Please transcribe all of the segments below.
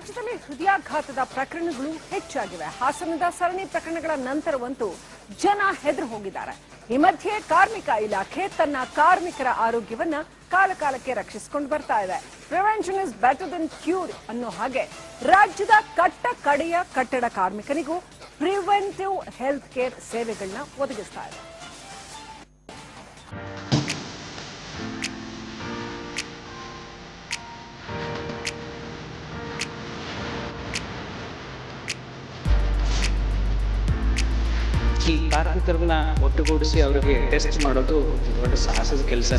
ರಾಜ್ಯದಲ್ಲಿ ಹೃದಯಾಘಾತದ ಪ್ರಕರಣಗಳು ಹೆಚ್ಚಾಗಿವೆ. ಹಾಸನದ ಸರಣಿ ಪ್ರಕರಣಗಳ ನಂತರವಂತೂ ಜನ ಹೆದರು ಹೋಗಿದ್ದಾರೆ. ಈ ಮಧ್ಯೆ ಕಾರ್ಮಿಕ ಇಲಾಖೆ ತನ್ನ ಕಾರ್ಮಿಕರ ಆರೋಗ್ಯವನ್ನ ಕಾಲಕಾಲಕ್ಕೆ ರಕ್ಷಿಸಿಕೊಂಡು ಬರ್ತಾ ಇದೆ. Prevention is better than cure ಅನ್ನೋ ಹಾಗೆ ರಾಜ್ಯದ ಕಟ್ಟ ಕಡೆಯ ಕಟ್ಟಡ ಕಾರ್ಮಿಕರಿಗೂ ಪ್ರಿವೆಂಟಿವ್ ಹೆಲ್ತ್ ಕೇರ್ ಸೇವೆಗಳನ್ನ ಒದಗಿಸ್ತಾ ಇದೆ. ಕಾರ್ಮಿಕರನ್ನ ಒಟ್ಟುಗೂಡಿಸಿ ಅವರಿಗೆ ಟೆಸ್ಟ್ ಮಾಡೋದು ದೊಡ್ಡ ಸಾಹಸದ ಕೆಲಸ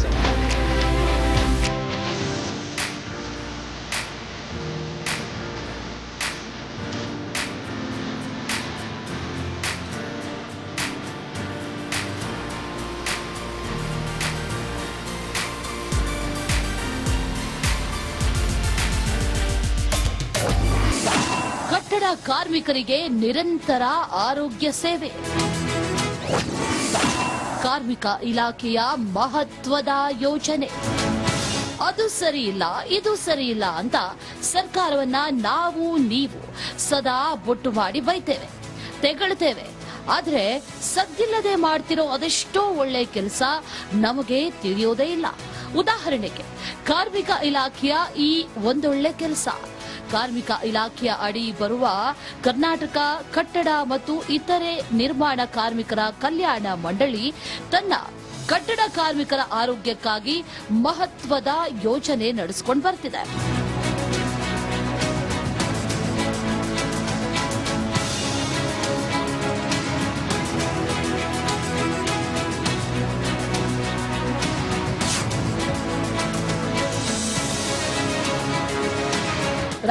ಕಟ್ಟಡ ಕಾರ್ಮಿಕರಿಗೆ ನಿರಂತರ ಆರೋಗ್ಯ ಸೇವೆ. ಕಾರ್ಮಿಕ ಇಲಾಖೆಯ ಮಹತ್ವದ ಯೋಜನೆ. ಅದು ಸರಿ ಇಲ್ಲ ಇದು ಸರಿ ಇಲ್ಲ ಅಂತ ಸರ್ಕಾರವನ್ನ ನಾವು, ನೀವು ಸದಾ ಬೊಟ್ಟು ಮಾಡಿ ಬೈತೇವೆ, ತೆಗಳ್ತೇವೆ. ಆದ್ರೆ ಸದ್ದಿಲ್ಲದೆ ಮಾಡ್ತಿರೋ ಅದೆಷ್ಟೋ ಒಳ್ಳೆ ಕೆಲಸ ನಮಗೆ ತಿಳಿಯೋದೇ ಇಲ್ಲ. ಉದಾಹರಣೆಗೆ, ಕಾರ್ಮಿಕ ಇಲಾಖೆಯ ಈ ಒಂದೊಳ್ಳೆ ಕೆಲಸ. ಕಾರ್ಮಿಕ ಇಲಾಖೆಯ ಅಡಿ ಬರುವ ಕರ್ನಾಟಕ ಕಟ್ಟಡ ಮತ್ತು ಇತರೆ ನಿರ್ಮಾಣ ಕಾರ್ಮಿಕರ ಕಲ್ಯಾಣ ಮಂಡಳಿ ತನ್ನ ಕಟ್ಟಡ ಕಾರ್ಮಿಕರ ಆರೋಗ್ಯಕ್ಕಾಗಿ ಮಹತ್ವದ ಯೋಜನೆ ನಡೆಸಿಕೊಂಡು ಬರ್ತಿದೆ.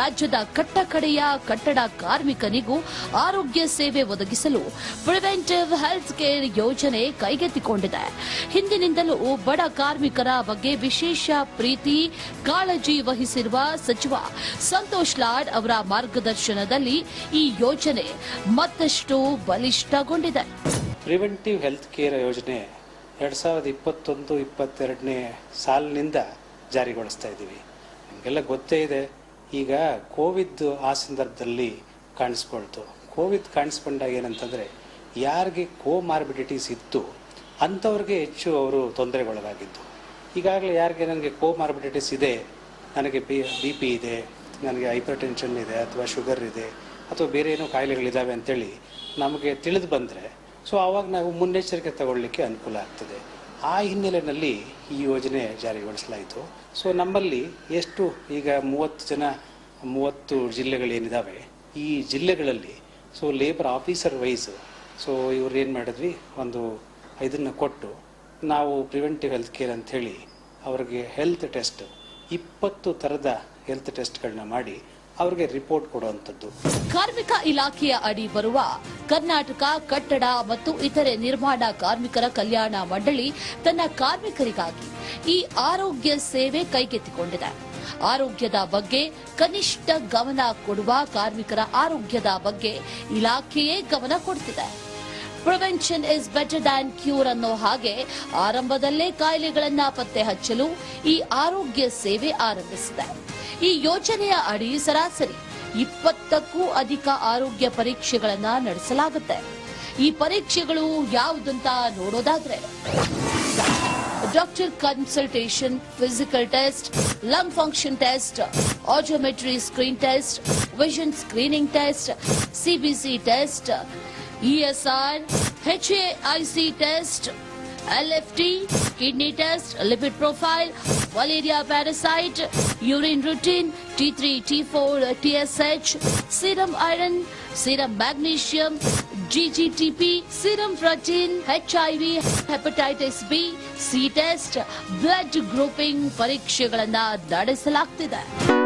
ರಾಜ್ಯದ ಕಟ್ಟಕಡೆಯ ಕಟ್ಟಡ ಕಾರ್ಮಿಕನಿಗೂ ಆರೋಗ್ಯ ಸೇವೆ ಒದಗಿಸಲು ಪ್ರಿವೆಂಟಿವ್ ಹೆಲ್ತ್ ಕೇರ್ ಯೋಜನೆ ಕೈಗೆತ್ತಿಕೊಂಡಿದೆ. ಹಿಂದಿನಿಂದಲೂ ಬಡ ಕಾರ್ಮಿಕರ ಬಗ್ಗೆ ವಿಶೇಷ ಪ್ರೀತಿ, ಕಾಳಜಿ ವಹಿಸಿರುವ ಸಚಿವ ಸಂತೋಷ್ ಲಾಡ್ ಅವರ ಮಾರ್ಗದರ್ಶನದಲ್ಲಿ ಈ ಯೋಜನೆ ಮತ್ತಷ್ಟು ಬಲಿಷ್ಠಗೊಂಡಿದೆ. ಪ್ರಿವೆಂಟಿವ್ ಹೆಲ್ತ್ ಕೇರ್ ಯೋಜನೆ ಎರಡು ಸಾವಿರದ ಇಪ್ಪತ್ತೊಂದು, ಇಪ್ಪತ್ತೆರಡನೇ ಸಾಲಿನಿಂದ ಜಾರಿಗೊಳಿಸ್ತಾ ಇದ್ದೀವಿ. ನಿಮಗೆಲ್ಲ ಗೊತ್ತೇ ಇದೆ. ಈಗ ಕೋವಿಡ್ ಆ ಸಂದರ್ಭದಲ್ಲಿ ಕಾಣಿಸ್ಕೊಳ್ತು. ಕೋವಿಡ್ ಕಾಣಿಸ್ಕೊಂಡಾಗ ಏನಂತಂದರೆ, ಯಾರಿಗೆ ಕೋಮಾರ್ಬಿಡಿಟೀಸ್ ಇತ್ತು, ಅಂಥವ್ರಿಗೆ ಹೆಚ್ಚು ಅವರು ತೊಂದರೆಗೊಳಗಾಗಿದ್ದು. ಈಗಾಗಲೇ ಯಾರಿಗೆ ನನಗೆ ಕೋಮಾರ್ಬಿಡಿಟೀಸ್ ಇದೆ, ನನಗೆ ಬಿ ಬಿ ಪಿ ಇದೆ, ನನಗೆ ಹೈಪರ್ ಟೆನ್ಷನ್ ಇದೆ, ಅಥವಾ ಶುಗರ್ ಇದೆ, ಅಥವಾ ಬೇರೆ ಏನೋ ಕಾಯಿಲೆಗಳಿದ್ದಾವೆ ಅಂತೇಳಿ ನಮಗೆ ತಿಳಿದು ಬಂದರೆ, ಸೊ ಆವಾಗ ನಾವು ಮುನ್ನೆಚ್ಚರಿಕೆ ತಗೊಳ್ಳಿಕ್ಕೆ ಅನುಕೂಲ ಆಗ್ತದೆ. ಆ ಹಿನ್ನೆಲೆಯಲ್ಲಿ ಈ ಯೋಜನೆ ಜಾರಿಗೊಳಿಸಲಾಯಿತು. ಸೊ ನಮ್ಮಲ್ಲಿ ಎಷ್ಟು ಈಗ ಮೂವತ್ತು ಜನ, ಮೂವತ್ತು ಜಿಲ್ಲೆಗಳೇನಿದ್ದಾವೆ ಈ ಜಿಲ್ಲೆಗಳಲ್ಲಿ so labour officer wise so ಇವ್ರು ಏನು ಮಾಡಿದ್ವಿ, ಒಂದು ಇದನ್ನು ಕೊಟ್ಟು, ನಾವು ಪ್ರಿವೆಂಟಿವ್ ಹೆಲ್ತ್ ಕೇರ್ ಅಂಥೇಳಿ ಅವ್ರಿಗೆ ಹೆಲ್ತ್ ಟೆಸ್ಟ್ ಇಪ್ಪತ್ತು ಥರದ ಹೆಲ್ತ್ ಟೆಸ್ಟ್ಗಳನ್ನ ಮಾಡಿ ಅವ್ರಿಗೆ ರಿಪೋರ್ಟ್ ಕೊಡುವಂಥದ್ದು. ಕಾರ್ಮಿಕ ಇಲಾಖೆಯ ಅಡಿ ಬರುವ ಕರ್ನಾಟಕ, ಕಟ್ಟಡ ಮತ್ತು ಇತರೆ ನಿರ್ಮಾಣ ಕಾರ್ಮಿಕರ ಕಲ್ಯಾಣ ಮಂಡಳಿ ತನ್ನ ಕಾರ್ಮಿಕರಿಗಾಗಿ ಈ ಆರೋಗ್ಯ ಸೇವೆ ಕೈಗೆತ್ತಿಕೊಂಡಿದೆ. ಆರೋಗ್ಯದ ಬಗ್ಗೆ ಕನಿಷ್ಠ ಗಮನ ಕೊಡುವ ಕಾರ್ಮಿಕರ ಆರೋಗ್ಯದ ಬಗ್ಗೆ ಇಲಾಖೆಯೇ ಗಮನ ಕೊಡ್ತಿದೆ. Prevention is better than cure ಅನ್ನೋ ಹಾಗೆ ಆರಂಭದಲ್ಲೇ ಕಾಯಿಲೆಗಳನ್ನ ಪತ್ತೆ ಹಚ್ಚಲು ಈ ಆರೋಗ್ಯ ಸೇವೆ ಆರಂಭಿಸಿದೆ. ಈ ಯೋಜನೆಯ ಅಡಿ ಸರಾಸರಿ ಇಪ್ಪತ್ತಕ್ಕೂ ಅಧಿಕ ಆರೋಗ್ಯ ಪರೀಕ್ಷೆಗಳನ್ನ ನಡೆಸಲಾಗುತ್ತೆ. ಈ ಪರೀಕ್ಷೆಗಳು ಯಾವುದಂತ ನೋಡೋದಾದ್ರೆ, doctor consultation, physical test, lung function test audiometry screen test, vision screening test CBC test ESR ಹೆಚ್ಎಐಸಿ test LFT, kidney test, lipid profile, malaria parasite, urine routine, T3, T4, TSH, serum iron, serum magnesium, GGTP, serum protein, HIV, hepatitis B, C test, blood grouping ಪರೀಕ್ಷೆಗಳನ್ನ ನಡೆಸಲಾಗ್ತಿದೆ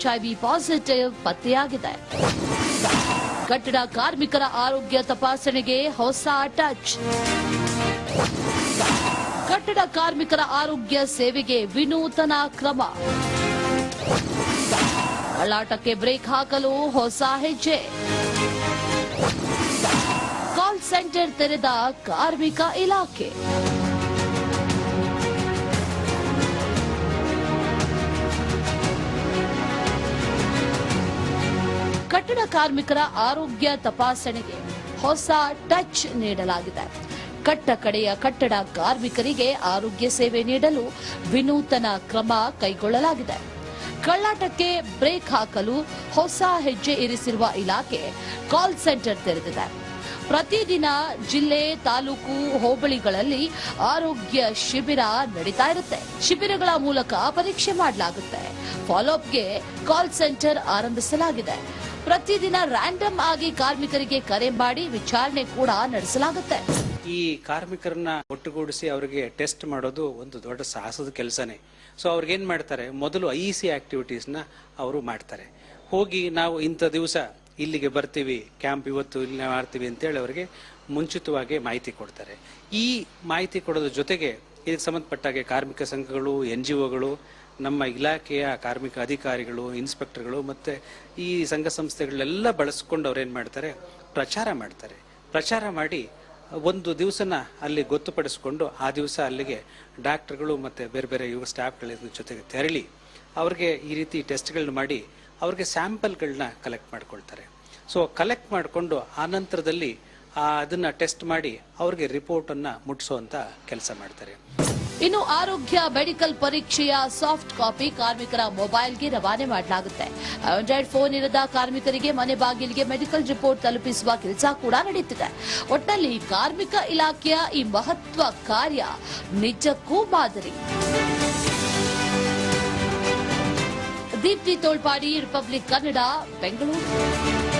HIV positive ಪತ್ತೆಯಾಗಿದೆ. ಕಟ್ಟಡ ಕಾರ್ಮಿಕರ ಆರೋಗ್ಯ ತಪಾಸಣೆಗೆ ಹೊಸ touch ಕಟ್ಟಡ ಕಾರ್ಮಿಕರ ಆರೋಗ್ಯ ಸೇವೆಗೆ ವಿನೂತನ ಕ್ರಮ. ಕಳ್ಳಾಟಕ್ಕೆ ಬ್ರೇಕ್ ಹಾಕಲು ಹೊಸ ಹೆಜ್ಜೆ. ಕಾಲ್ ಸೆಂಟರ್ ತೆರೆದ ಕಾರ್ಮಿಕ ಇಲಾಖೆ. ಕಟ್ಟಡ ಕಾರ್ಮಿಕರ ಆರೋಗ್ಯ ತಪಾಸಣೆಗೆ ಹೊಸ ಟಚ್ ನೀಡಲಾಗಿದೆ. ಕಟ್ಟ ಕಡೆಯ ಕಟ್ಟಡ ಕಾರ್ಮಿಕರಿಗೆ ಆರೋಗ್ಯ ಸೇವೆ ನೀಡಲು ವಿನೂತನ ಕ್ರಮ ಕೈಗೊಳ್ಳಲಾಗಿದೆ. ಕಳ್ಳಾಟಕ್ಕೆ ಬ್ರೇಕ್ ಹಾಕಲು ಹೊಸ ಹೆಜ್ಜೆ ಇರಿಸಿರುವ ಇಲಾಖೆ ಕಾಲ್ ಸೆಂಟರ್ ತೆರೆದಿದೆ. ಪ್ರತಿದಿನ ಜಿಲ್ಲೆ, ತಾಲೂಕು, ಹೋಬಳಿಗಳಲ್ಲಿ ಆರೋಗ್ಯ ಶಿಬಿರ ನಡೀತಾ ಇರುತ್ತೆ. ಶಿಬಿರಗಳ ಮೂಲಕ ಪರೀಕ್ಷೆ ಮಾಡಲಾಗುತ್ತೆ. ಫಾಲೋಅಪ್ಗೆ ಕಾಲ್ ಸೆಂಟರ್ ಆರಂಭಿಸಲಾಗಿದೆ. ಪ್ರತಿದಿನ ರ್ಯಾಂಡಮ್ ಆಗಿ ಕಾರ್ಮಿಕರಿಗೆ ಕರೆ ಮಾಡಿ ವಿಚಾರಣೆ ಕೂಡ ನಡೆಸಲಾಗುತ್ತೆ. ಈ ಕಾರ್ಮಿಕರನ್ನ ಒಟ್ಟುಗೂಡಿಸಿ ಅವರಿಗೆ ಟೆಸ್ಟ್ ಮಾಡೋದು ಒಂದು ದೊಡ್ಡ ಸಾಹಸದ ಕೆಲಸನೇ. ಸೊ ಅವ್ರಿಗೇನ್ ಮಾಡ್ತಾರೆ? ಮೊದಲು ಐ ಸಿ ನ ಅವರು ಮಾಡ್ತಾರೆ. ಹೋಗಿ ನಾವು ಇಂಥ ದಿವಸ ಇಲ್ಲಿಗೆ ಬರ್ತೀವಿ ಕ್ಯಾಂಪ್ ಇವತ್ತು ಇಲ್ಲಿ ಮಾಡ್ತೀವಿ ಅಂತೇಳಿ ಅವರಿಗೆ ಮುಂಚಿತವಾಗಿ ಮಾಹಿತಿ ಕೊಡ್ತಾರೆ. ಈ ಮಾಹಿತಿ ಕೊಡೋದ್ರ ಜೊತೆಗೆ ಇದಕ್ಕೆ ಸಂಬಂಧಪಟ್ಟಾಗೆ ಕಾರ್ಮಿಕ ಸಂಘಗಳು, ಎನ್ ಜಿ ಒಗಳು ನಮ್ಮ ಇಲಾಖೆಯ ಕಾರ್ಮಿಕ ಅಧಿಕಾರಿಗಳು, ಇನ್ಸ್ಪೆಕ್ಟರ್ಗಳು ಮತ್ತು ಈ ಸಂಘ ಸಂಸ್ಥೆಗಳೆಲ್ಲ ಬಳಸ್ಕೊಂಡು ಅವ್ರೇನು ಮಾಡ್ತಾರೆ? ಪ್ರಚಾರ ಮಾಡ್ತಾರೆ. ಪ್ರಚಾರ ಮಾಡಿ ಒಂದು ದಿವಸನ ಅಲ್ಲಿ ಗೊತ್ತುಪಡಿಸ್ಕೊಂಡು ಆ ದಿವಸ ಅಲ್ಲಿಗೆ ಡಾಕ್ಟರ್ಗಳು ಮತ್ತು ಬೇರೆ ಬೇರೆ ಯುವ ಸ್ಟಾಫ್ಗಳ ಜೊತೆಗೆ ತೆರಳಿ ಅವ್ರಿಗೆ ಈ ರೀತಿ ಟೆಸ್ಟ್ಗಳನ್ನ ಮಾಡಿ ಅವ್ರಿಗೆ ಸ್ಯಾಂಪಲ್ಗಳನ್ನ ಕಲೆಕ್ಟ್ ಮಾಡ್ಕೊಳ್ತಾರೆ. ಸೊ, ಕಲೆಕ್ಟ್ ಮಾಡಿಕೊಂಡು ಆ ನಂತರದಲ್ಲಿ ಅದನ್ನು ಟೆಸ್ಟ್ ಮಾಡಿ ಅವ್ರಿಗೆ ರಿಪೋರ್ಟನ್ನು ಮುಟ್ಟಿಸೋ ಕೆಲಸ ಮಾಡ್ತಾರೆ. ಇನ್ನು ಆರೋಗ್ಯ ಮೆಡಿಕಲ್ ಪರೀಕ್ಷೆಯ ಸಾಫ್ಟ್ ಕಾಪಿ ಕಾರ್ಮಿಕರ ಮೊಬೈಲ್ಗೆ ರವಾನೆ ಮಾಡಲಾಗುತ್ತೆ. ಆಂಡ್ರಾಯ್ಡ್ ಫೋನ್ ಇರದ ಕಾರ್ಮಿಕರಿಗೆ ಮನೆ ಬಾಗಿಲಿಗೆ ಮೆಡಿಕಲ್ ರಿಪೋರ್ಟ್ ತಲುಪಿಸುವ ಕೆಲಸ ಕೂಡ ನಡೆಯುತ್ತಿದೆ ಒಟ್ಟಿನಲ್ಲಿ ಕಾರ್ಮಿಕ ಇಲಾಖೆಯ ಈ ಮಹತ್ವ ಕಾರ್ಯ ನಿಜಕ್ಕೂ ಮಾದರಿ. ದೀಪ್ತಿ ತೋಳ್ಪಾಡಿ, ರಿಪಬ್ಲಿಕ್ ಕನ್ನಡ, ಬೆಂಗಳೂರು.